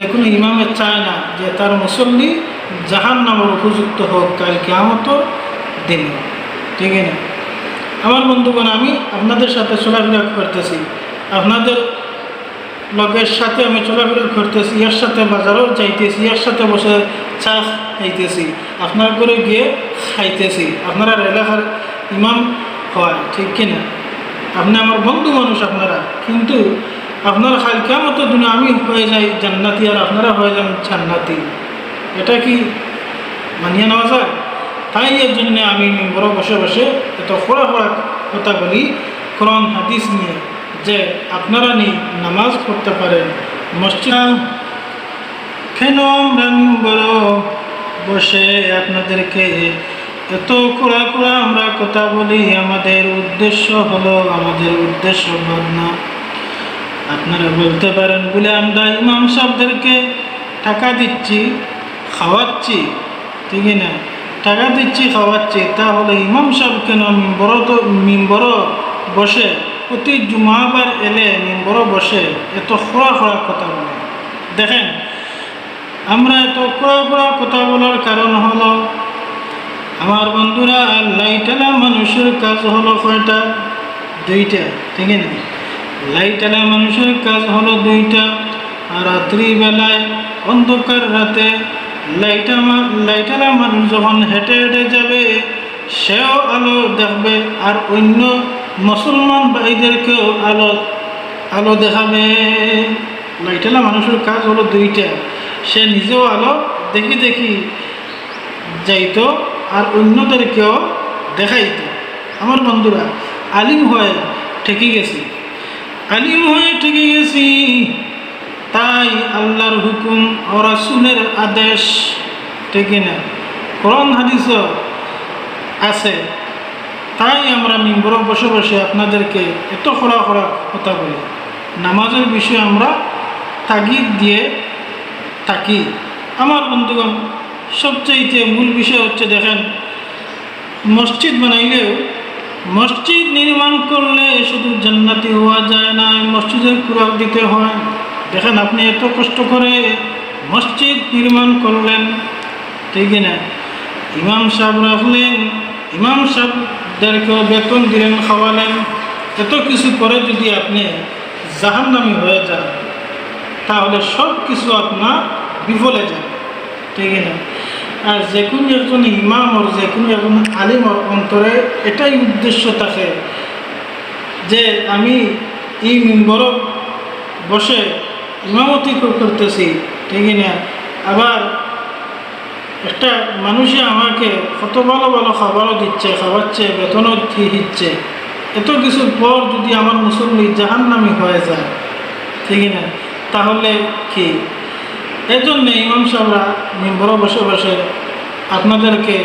এখন ইমামে চায় না যে তার মুসল্লি জাহান নামের উপযুক্ত হোক কাল কেমত দিন। ঠিক না? আমার বন্ধুগণ, আমি আপনাদের সাথে চলাফেরা করতেছি। আপনাদের লোকের সাথে আমি চলাফেরা করতেছি। ইয়ার সাথে বাজারও যাইতেছি, ইয়ার সাথে বসে চা খাইতেছি। আপনার করে গিয়ে খাইতেছি। আপনারা এলাকার ইমাম হয়, ঠিক কিনা? আপনি আমার বন্ধু মানুষ আপনারা। কিন্তু আপনার হালকা মতো আমি হয়ে যাই জান্নাতি আর আপনারা হয়ে যান জান্নাতি। এটা কি মানিয়ে নেওয়া যায়? তাই এর জন্য আমি বড় বসে বসে এত খোড়া খোড়া কথা বলি, কোরআন, হাদিস নিয়ে, যে আপনারা নি নামাজ পড়তে পারেন। মসজিদ কেন বড় বসে আপনাদেরকে এত খোড়া খোড়া আমরা কথা বলি? আমাদের উদ্দেশ্য হলো, আমাদের উদ্দেশ্য না আপনারা বলতে পারেন বলে আমরা ইমাম সাহেবদেরকে টাকা দিচ্ছি, খাওয়াচ্ছি। ঠিক না? টাকা দিচ্ছি, খাওয়াচ্ছি। তাহলে ইমাম সাহেব কেন মিম্বর তো, মিম্বর বসে, প্রতি জুমাবার এলে মিম্বর বসে এত খোড়া খোড়া কথা বলে। দেখেন, আমরা এত খোড়া খোড়া কথা বলার কারণ হলো, আমার বন্ধুরা লাইটালা মানুষের কাজ হলো কয়টা? দুইটা, ঠিক না? লাইটালা মানুষের কাজ হলো দুইটা। রাত্রিবেলায় অন্ধকার রাতে লাইটা লাইটালা মানুষ যখন হেঁটে হেঁটে যাবে, সেও আলো দেখবে আর অন্য মুসলমান ভাইদেরকেও আলো আলো দেখাবে। লাইটালা মানুষের কাজ হলো দুইটা। সে নিজেও আলো দেখি দেখি যাইত আর অন্যদেরকেও দেখাইত। আমার বন্ধুরা, আলিম হয়ে ঠেকে গেছি। আলিম হয়ে ঠেকে গেছি তাই আল্লাহর হুকুম ও আদেশ ঠিক না। কোরআন হাদিস আছে। তাই আমরা মিম্বর বসে বসে আপনাদেরকে এত খোলা খোলা কথা বলি। নামাজের বিষয়ে আমরা তাগিদ দিয়ে থাকি। আমার বন্ধুগণ, সবচাইতে মূল বিষয় হচ্ছে দেখেন, মসজিদ বানাইলেও মসজিদ নির্মাণ করলে শুধু জান্নাতি হওয়া যায় না, মসজিদের কুরাক দিতে হয়। দেখেন আপনি এত কষ্ট করে মসজিদ নির্মাণ করলেন, ঠিক না ইমাম সাহেব রাখলেন ইমাম সাহেবদেরকেও বেতন দিলেন, খাওয়ালেন। এত কিছু করে যদি আপনি জাহান্নামি হয়ে যান, তাহলে সব কিছু আপনার বিফলে যাবে, ঠিক না আর যে কোনো একজন ইমাম ওর যে কোনো একজন আলিম অন্তরে এটাই উদ্দেশ্য থাকে যে আমি এই মেম্বর বসে ইমামতি করতেছি, ঠিক না আবার একটা মানুষে আমাকে কত ভালো ভালো খাবারও দিচ্ছে, খাওয়াচ্ছে, বেতনও দিচ্ছে। এত কিছুর পর যদি আমার মুসল্লি জাহান্নামি হয়ে যায়, ঠিক না তাহলে কি? এই জন্যে ইমাম সাহরা মেম্বর বসে বসে আপনাদেরকে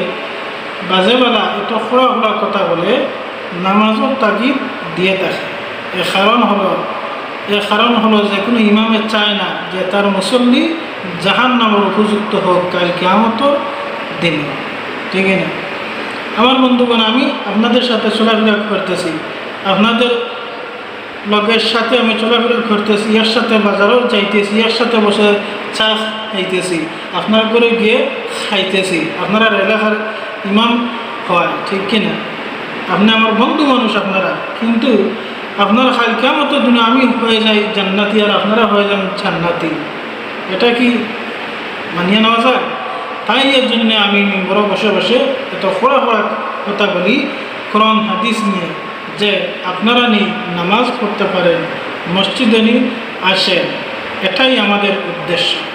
বাজেবেলা এত খোড়া খোড়া কথা বলে নামাজও তাগিদ দিয়ে থাকে। এ কারণ হলো এর কারণ হলো যে কোনো ইমামে চায় না যে তার মুসল্লি জাহান নামের উপযুক্ত হোক কাল কেমত দিন। ঠিক না? আমার বন্ধুগণ, আমি আপনাদের সাথে চলাফেরা করতেছি। আপনাদের লোকের সাথে আমি চলাফেরা করতেছি ইয়ার সাথে বাজারও যাইতেছি ইয়ার সাথে বসে চা খাইতেছি। আপনার করে গিয়ে খাইতেছি। আপনারা এলাকার ইমাম হয়, ঠিক কিনা? আপনি আমার বন্ধু মানুষ আপনারা। কিন্তু আপনার হালকা মতো দিনে আমি হয়ে যাই জান্নাতি আর আপনারা হয়ে যান জান্নাতি। এটা কি মানিয়ে নেওয়া যায়? তাই এর জন্য আমি বড় বসে বসে এত খোড়া খোড়া কথা বলি, কোরআন, হাদিস নিয়ে, যে আপনারা নি নামাজ পড়তে পারেন, মসজিদে নি আসেন। এটাই আমাদের উদ্দেশ্য।